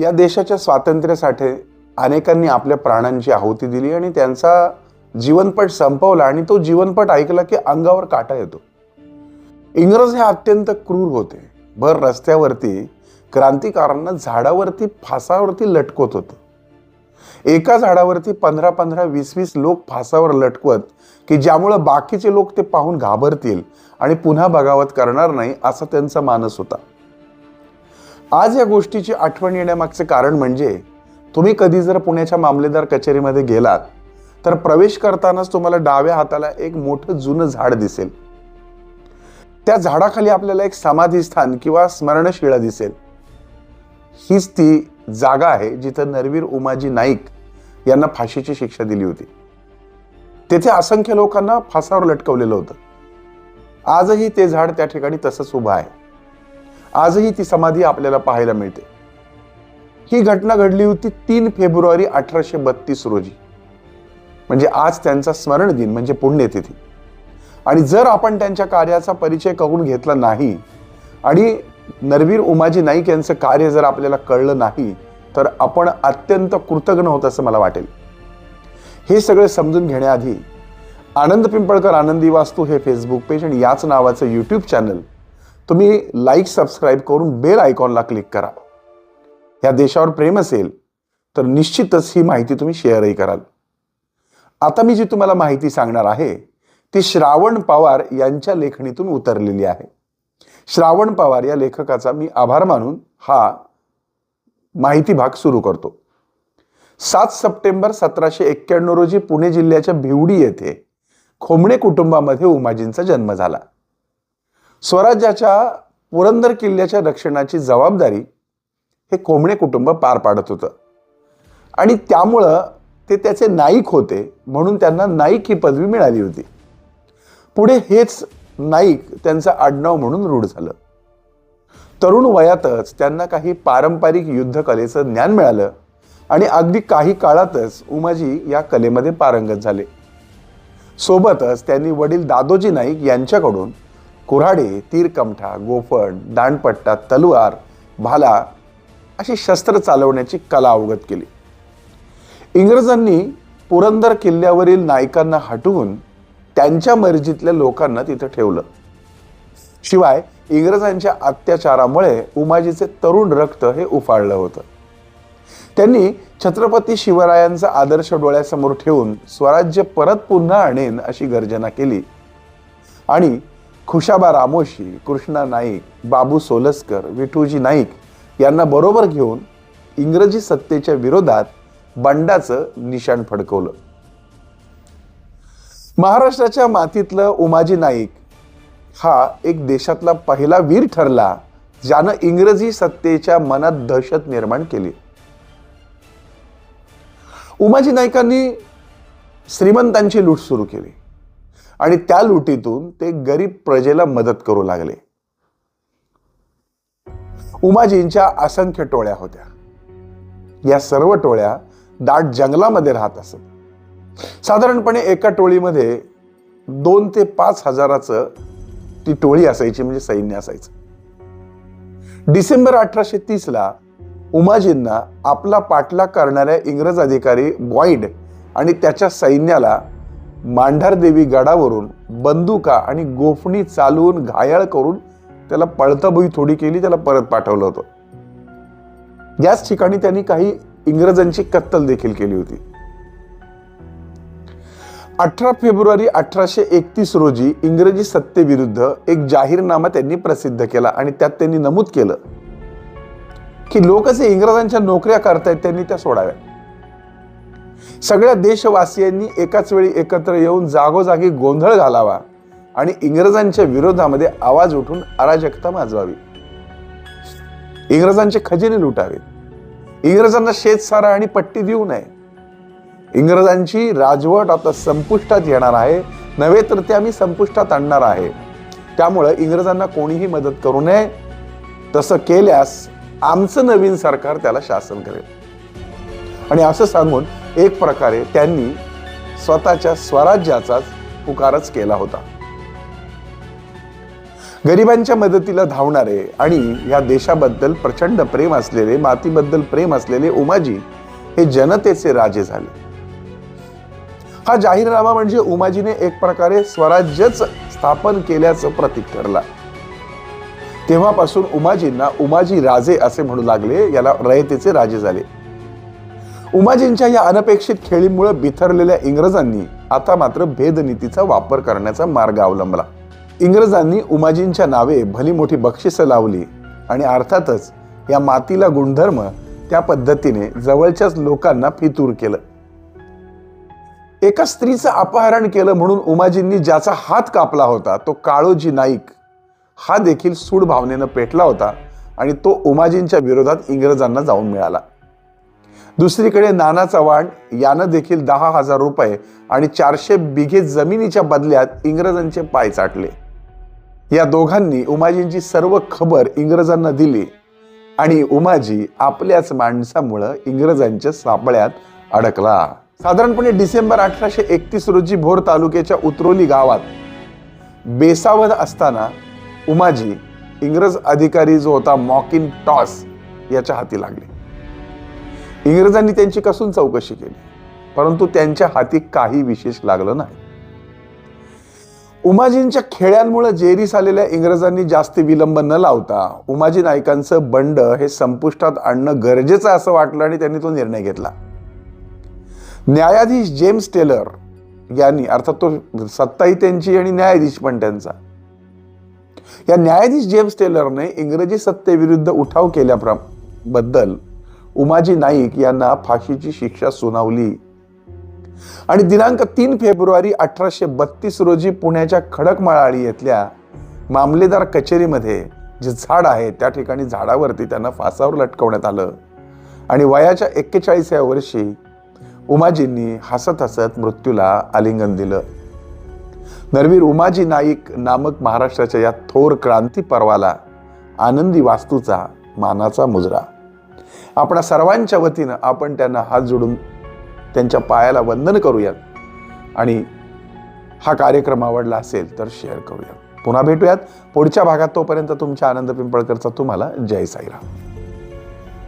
या देशाच्या स्वातंत्र्यासाठी अनेकांनी आपल्या प्राणांची आहुती दिली आणि त्यांचा जीवनपट संपवला आणि तो जीवनपट ऐकला की अंगावर काटा येतो. इंग्रज हे अत्यंत क्रूर होते. भर रस्त्यावरती क्रांतिकारांना झाडावरती फासावरती लटकवत होते. एका झाडावरती पंधरा पंधरा वीस वीस लोक फासावर लटकवत की ज्यामुळं बाकीचे लोक ते पाहून घाबरतील आणि पुन्हा बगावत करणार नाही असा त्यांचा मानस होता. आज या गोष्टीची आठवण येण्यामागचे कारण म्हणजे तुम्ही कधी जर पुण्याच्या मामलेदार कचेरीमध्ये गेलात तर प्रवेश करतानाच तुम्हाला डाव्या हाताला एक मोठं जुनं झाड दिसेल. त्या झाडाखाली आपल्याला एक समाधीस्थान किंवा स्मरणशिळा दिसेल. हीच ती जागा आहे जिथं नरवीर उमाजी नाईक यांना फाशीची शिक्षा दिली होती. तेथे असंख्य लोकांना फासावर लटकवलेलं होतं. आजही ते झाड त्या ठिकाणी तसंच उभं आहे. आजही ती समाधी आपल्याला पाहायला मिळते. ही घटना घडली होती तीन फेब्रुवारी अठराशे बत्तीस रोजी. म्हणजे आज त्यांचा स्मरण दिन म्हणजे पुण्यतिथी. आणि जर आपण त्यांच्या कार्याचा परिचय करून घेतला नाही आणि नरवीर उमाजी नाईक यांचं कार्य जर आपल्याला कळलं नाही तर आपण अत्यंत कृतज्ञ होत असं मला वाटेल. हे सगळे समजून घेण्याआधी आनंद पिंपळकर आनंदी वास्तू हे फेसबुक पेज आणि याच नावाचं यूट्यूब चॅनल तुम्ही लाईक सबस्क्राईब करून बेल आयकॉनला क्लिक करा. या देशावर प्रेम असेल तर निश्चितच ही माहिती तुम्ही शेअरही कराल. आता मी जी तुम्हाला माहिती सांगणार आहे ती श्रावण पवार यांच्या लेखणीतून उतरलेली आहे. श्रावण पवार या लेखकाचा मी आभार मानून हा माहिती भाग सुरू करतो. सात सप्टेंबर सतराशे एक्क्याण्णव रोजी पुणे जिल्ह्याच्या भिवडी येथे खोमणे कुटुंबामध्ये उमाजींचा जन्म झाला. स्वराज्याच्या पुरंदर किल्ल्याच्या रक्षणाची जबाबदारी हे कोंबणे कुटुंब पार पाडत होतं. आणि त्यामुळं ते त्याचे नाईक होते म्हणून त्यांना नाईक ही पदवी मिळाली होती. पुढे हेच नाईक त्यांचं आडनाव म्हणून रूढ झालं. तरुण वयातच त्यांना काही पारंपरिक युद्धकलेचं ज्ञान मिळालं आणि अगदी काही काळातच उमाजी या कलेमध्ये पारंगत झाले. सोबतच त्यांनी वडील दादोजी नाईक यांच्याकडून कुऱ्हाडे तीरकमठा गोफण दांडपट्टा तलवार भाला अशी शस्त्र चालवण्याची कला अवगत केली. इंग्रजांनी पुरंदर किल्ल्यावरील नायकांना हटवून त्यांच्या मर्जीतल्या लोकांना तिथं ठेवलं. शिवाय इंग्रजांच्या अत्याचारामुळे उमाजीचे तरुण रक्त हे उफाळलं होतं. त्यांनी छत्रपती शिवरायांचा आदर्श डोळ्यासमोर ठेवून स्वराज्य परत पुन्हा आणेन अशी गर्जना केली. आणि खुशाबा रामोशी कृष्णा नाईक बाबू सोलस्कर विठूजी नाईक यांना बरोबर घेऊन इंग्रजी सत्तेच्या विरोधात बंडाचं निशाण फडकवलं. महाराष्ट्राच्या मातीतलं उमाजी नाईक हा एक देशातला पहिला वीर ठरला ज्यानं इंग्रजी सत्तेच्या मनात दहशत निर्माण केली. उमाजी नाईकांनी श्रीमंतांची लूट सुरू केली. आणि त्या लुटीतून ते गरीब प्रजेला मदत करू लागले. उमाजींच्या असंख्य टोळ्या होत्या. या सर्व टोळ्या दाट जंगलामध्ये राहत असत. साधारणपणे एका टोळीमध्ये दोन ते पाच हजाराचं ती टोळी असायची म्हणजे सैन्य असायचं. डिसेंबर अठराशे तीसला उमाजींना आपला पाठलाग करणाऱ्या इंग्रज अधिकारी बॉईड आणि त्याच्या सैन्याला मांढरदेवी गडावरून बंदुका आणि गोफणी चालवून घायाळ करून त्याला पळतभुई थोडी केली त्याला परत पाठवलं होतं. याच ठिकाणी त्यांनी काही इंग्रजांची कत्तल देखील केली होती. अठरा फेब्रुवारी अठराशे एकतीस रोजी इंग्रजी सत्तेविरुद्ध एक जाहीरनामा त्यांनी प्रसिद्ध केला आणि त्यात त्यांनी नमूद केलं की लोक जे इंग्रजांच्या नोकऱ्या करतायत त्यांनी त्या सोडाव्या सगळ्या देशवासियांनी एकाच वेळी एकत्र येऊन जागोजागी गोंधळ घालावा आणि इंग्रजांच्या विरोधामध्ये आवाज उठून अराजकता माजवावी. इंग्रजांचे खजिने लुटावेत. इंग्रजांना शेतसारा आणि पट्टी देऊ नये. इंग्रजांची राजवट आता संपुष्टात येणार आहे. नव्हे तर ते आम्ही संपुष्टात आणणार आहे. त्यामुळं इंग्रजांना कोणीही मदत करू नये. तसं केल्यास आमचं नवीन सरकार त्याला शासन करेल. आणि असं सांगून एक प्रकारे त्यांनी स्वतःच्या स्वराज्याचाच पुकारच केला होता. गरिबांच्या मदतीला धावणारे आणि या देशाबद्दल प्रचंड प्रेम असलेले मातीबद्दल प्रेम असलेले उमाजी हे जनतेचे राजे झाले. हा जाहीरनामा म्हणजे उमाजीने एक प्रकारे स्वराज्यच स्थापन केल्याचं प्रतीक ठरला. तेव्हापासून उमाजींना उमाजी राजे असे म्हणू लागले याला रयतेचे राजे झाले. उमाजींच्या या अनपेक्षित खेळीमुळे बिथरलेल्या इंग्रजांनी आता मात्र भेदनीतीचा वापर करण्याचा मार्ग अवलंबला. इंग्रजांनी उमाजींच्या नावे भली मोठी बक्षिसं लावली आणि अर्थातच या मातीला गुणधर्म त्या पद्धतीने जवळच्याच लोकांना फितूर केलं. एका स्त्रीचं अपहरण केलं म्हणून उमाजींनी ज्याचा हात कापला होता तो काळोजी नाईक हा देखील सूड भावनेनं पेटला होता आणि तो उमाजींच्या विरोधात इंग्रजांना जाऊन मिळाला. दुसरीकडे नाना चव्हाण यानं देखील दहा हजार रुपये आणि चारशे बिघे जमिनीच्या बदल्यात इंग्रजांचे पाय चाटले. या दोघांनी उमाजींची सर्व खबर इंग्रजांना दिली आणि उमाजी आपल्याच माणसामुळं इंग्रजांच्या सापळ्यात अडकला. साधारणपणे डिसेंबर अठराशे एकतीस रोजी भोर तालुक्याच्या उतरोली गावात बेसावध असताना उमाजी इंग्रज अधिकारी जो होता मॉकिन टॉस याच्या हाती लागले. इंग्रजांनी त्यांची कसून चौकशी केली? परंतु त्यांच्या हाती काही विशेष लागलं नाही. उमाजींच्या खेळ्यांमुळे जेरीस आलेल्या इंग्रजांनी जास्त विलंब न लावता उमाजी नायकांचं बंड हे संपुष्टात आणणं गरजेचं असं वाटलं आणि त्यांनी तो निर्णय घेतला. न्यायाधीश जेम्स टेलर यांनी अर्थात तो सत्ताही त्यांची आणि न्यायाधीश पण त्यांचा. या न्यायाधीश जेम्स टेलरने इंग्रजी सत्तेविरुद्ध उठाव केल्याबद्दल उमाजी नाईक यांना फाशीची शिक्षा सुनावली. आणि दिनांक तीन फेब्रुवारी अठराशे बत्तीस रोजी पुण्याच्या खडकमाळाळी येथल्या मामलेदार कचेरीमध्ये जे झाड आहे त्या ठिकाणी झाडावरती त्यांना फासावर लटकवण्यात आलं. आणि वयाच्या एक्केचाळीसाव्या वर्षी उमाजींनी हसत हसत मृत्यूला आलिंगन दिलं. नरवीर उमाजी नाईक नामक महाराष्ट्राच्या या थोर क्रांती पर्वाला आनंदी वास्तूचा मानाचा मुजरा. आपणा सर्वांच्या वतीनं आपण त्यांना हात जोडून त्यांच्या पायाला वंदन करूयात. आणि हा कार्यक्रम आवडला असेल तर शेअर करूयात. पुन्हा भेटूयात. पुढच्या भागात तोपर्यंत तुमच्या आनंद पिंपळकरचा तुम्हाला जय साईराम.